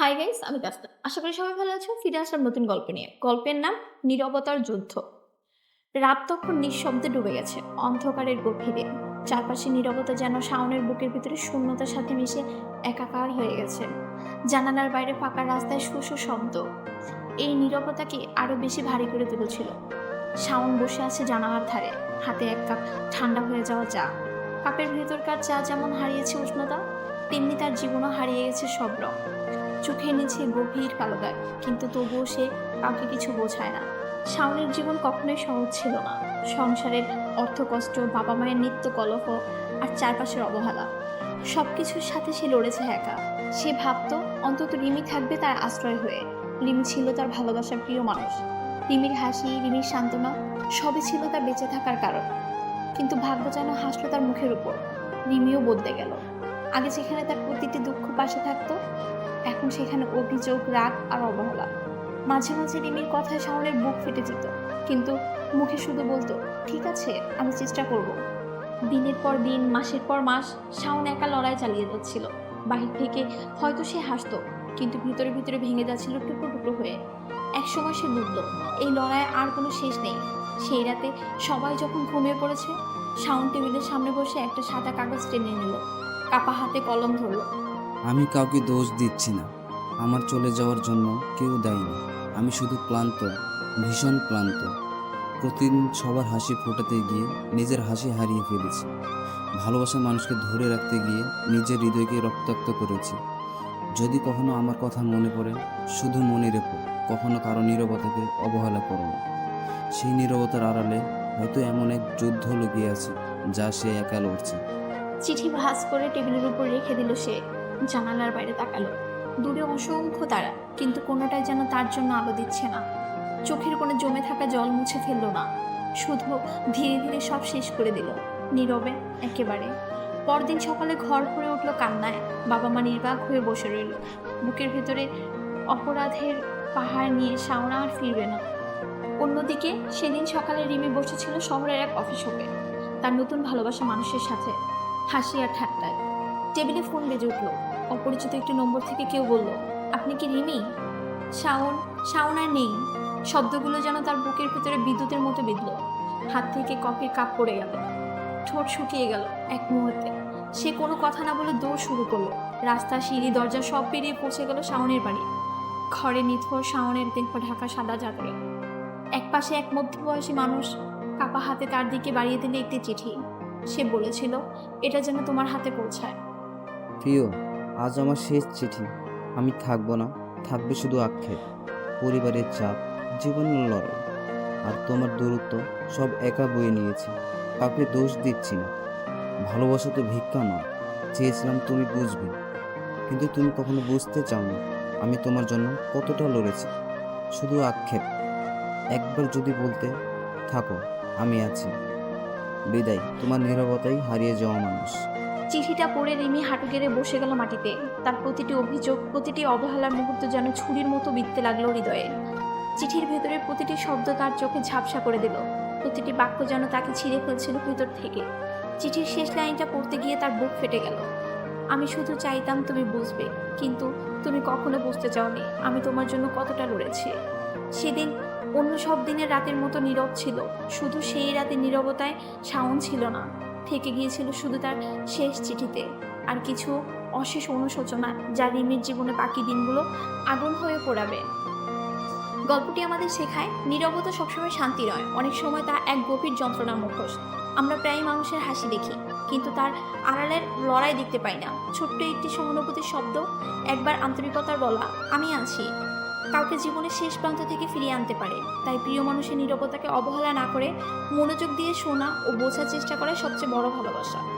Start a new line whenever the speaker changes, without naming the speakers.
Hi guys আমি কাস্তা আশা করি সবাই ভালো আছো ফিরে আসার নতুন গল্প নিয়ে। গল্পের নাম নীরবতার যুদ্ধ। রাত তখন নিঃশব্দে ডুবে গেছে। অন্ধকারের গভীরে। চারপাশে নীরবতা যেন শাওনের বুকের ভিতরে শূন্যতার সাথে মিশে একাকার হয়ে গেছে। জানালার বাইরে ফাঁকা রাস্তায় শুশু শব্দ। এই নীরবতাকে আরও বেশি ভারী করে তুলেছিল। শাওন বসে আছে জানালার ধারে। হাতে এক কাপ ঠান্ডা হয়ে যাওয়া চা। কাপের ভেতরকার চা যেমন হারিয়েছে উষ্ণতা, তেমনি তার জীবনও হারিয়ে গেছে সব রং। চোখের নিচে গভীর কালো দাগ কিন্তু তবুও সে কাউকে কিছু বোঝায় না। শাওনের জীবন কখনোই সহজ ছিল না। সংসারের অর্থকষ্ট বাবা মায়ের নিত্য কলহ আর চারপাশের অবহেলা। সব কিছুর সাথে সে লড়েছে একা। সে ভাবতো, অন্তত রিমি থাকবে তার আশ্রয় হয়ে। রিমি ছিল তার ভালোবাসার প্রিয় মানুষ। রিমির হাসি, রিমির সান্ত্বনা, সবই ছিল তার বেঁচে থাকার কারণ। কিন্তু ভাগ্য যেন হাসলো তার মুখের উপর। রিমিও বদলে গেল। আগে যেখানে তার প্রতিটি দুঃখ পাশে থাকতো, এখন সেখানে অভিযোগ, রাগ আর অবহেলা। মাঝে মাঝে রিমির কথায় শাওনের বুক ফেটে যেত, কিন্তু মুখে শুধু বলতো, ঠিক আছে, আমি চেষ্টা করব। দিনের পর দিন, মাসের পর মাস শাওন একা লড়াই চালিয়ে যাচ্ছিল। বাহির থেকে হয়তো সে হাসতো, কিন্তু ভিতরে ভিতরে ভেঙে যাচ্ছিল টুকরো টুকরো হয়ে। একসময় সে বুঝলো, এই লড়াই আর কোনো শেষ নেই। সেই রাতে সবাই যখন ঘুমিয়ে পড়েছে শাওন টেবিলের সামনে বসে একটা সাদা কাগজ টেনে নিল। কাপা হাতে কলম ধরলো।
আমি কাউকে দোষ দিচ্ছি না। আমার চলে যাওয়ার জন্য কেউ দায়ী না আমি শুধু ক্লান্ত, ভীষণ ক্লান্ত। প্রতিদিন সবার হাসি ফোটাতে গিয়ে নিজের হাসি হারিয়ে ফেলেছি। ভালোবাসা মানুষকে ধরে রাখতে গিয়ে নিজের হৃদয়কে রক্তাক্ত করেছি। যদি কখনো আমার কথা মনে পড়ে, শুধু মনে রেখো, কখনো কারও নীরবতাকে অবহেলা করো না। সেই নীরবতার আড়ালে হয়তো এমন এক যুদ্ধ লুকিয়ে আছে, যা সে একা লড়ছে।
চিঠি ভাঁজ করে টেবিলের উপর রেখে দিল সে। জানালার বাইরে তাকালো। দূরে অসংখ্য তারা, কিন্তু কোনোটাই যেন তার জন্য আলো দিচ্ছে না। চোখের কোনো জমে থাকা জল মুছে ফেলল না। শুধু ধীরে ধীরে সব শেষ করে দিল, নীরবে একেবারে। পরদিন সকালে ঘর ভরে উঠল কান্নায়। বাবা মা নির্বাক হয়ে বসে রইল। বুকের ভেতরে অপরাধের পাহাড় নিয়ে শাওনা আর ফিরবে না। অন্যদিকে সেদিন সকালে রিমি বসেছিল শহরের এক অফিস শপে তার নতুন ভালোবাসা মানুষের সাথে। হাসি আর ঠাট্টায়। টেবিলে ফোন বেজে উঠল। অপরিচিত একটি নম্বর থেকে কেউ বলল, আপনি কি রিমি? শাওন শাওন আর নেই। শব্দগুলো যেন তার বুকের ভিতরে বিদ্যুতের মতো বিঁধল। হাত থেকে কফির কাপ পড়ে গেল। ঠোঁট শুকিয়ে গেল এক মুহূর্তে। সে কোনো কথা না বলে দৌড় শুরু করল। রাস্তা, সিঁড়ি, দরজা সব পেরিয়ে পৌঁছে গেল শাওনের বাড়ি। ঘরে নিথর শাওনের দেহ ঢাকা সাদা চাদরে এক পাশে এক মধ্যবয়সী মানুষ কাপা হাতে তার দিকে বাড়িয়ে দিলে একটি চিঠি। সে বলেছিল, এটা যেন তোমার হাতে পৌঁছায়।
প্রিয়, আজ আমার শেষ চিঠি। আমি থাকব না, থাকবে শুধু আক্ষেপ। পরিবারের চাপ, জীবনের লড়াই। আর তোমার দূরত্ব সব একা বয়ে নিয়েছে। কাউকে দোষ দিচ্ছি না। ভালোবাসা তো ভিক্ষা নয়। চেয়েছিলাম তুমি বুঝবে। কিন্তু তুমি কখনো বুঝতে চাও না আমি তোমার জন্য কতটা লড়েছি। শুধু আক্ষেপ। একবার যদি বলতে থাকো, আমি আছি। বিদায়। তোমার নীরবতাই হারিয়ে যাওয়া মানুষ।
চিঠিটা পড়ে রিমি হাঁটু গেড়ে বসে গেল মাটিতে। তার প্রতিটি অভিযোগ, প্রতিটি অবহেলার মুহূর্ত যেন ছুরির মতো বিঁধতে লাগল হৃদয়ে। চিঠির ভেতরে প্রতিটি শব্দ তার চোখে ঝাপসা করে দিল। প্রতিটি বাক্য যেন তাকে ছিঁড়ে ফেলছিল ভেতর থেকে। চিঠির শেষ লাইনটা পড়তে গিয়ে তার বুক ফেটে গেল। আমি শুধু চাইতাম তুমি বুঝবে, কিন্তু তুমি কখনো বুঝতে চাওনি আমি তোমার জন্য কতটা লড়েছি। সেদিন অন্য সব দিনের রাতের মতো নীরব ছিল। শুধু সেই রাতে নীরবতায় শাওন ছিল না। থেকে গিয়েছিল শুধু তার শেষ চিঠিতে। আর কিছু অশেষ অনুশোচনা যা রিমির জীবনে বাকি দিনগুলো আগুন হয়ে পোড়াবে। গল্পটি আমাদের শেখায় নীরবতা সবসময় শান্তি নয়। অনেক সময় তা এক গভীর যন্ত্রণার মুখোশ। আমরা প্রায় মানুষের হাসি দেখি, কিন্তু তার আড়ালের লড়াই দেখতে পাই না। ছোট্ট একটি সহানুভূতির শব্দ, একবার আন্তরিকতার বলা, আমি আছি। কাউকে জীবনের শেষ প্রান্ত থেকে ফিরিয়ে আনতে পারে। তাই প্রিয় মানুষের নীরবতাকে অবহেলা না করে মনোযোগ দিয়ে শোনা ও বোঝার চেষ্টা করা সবচেয়ে বড় ভালোবাসা।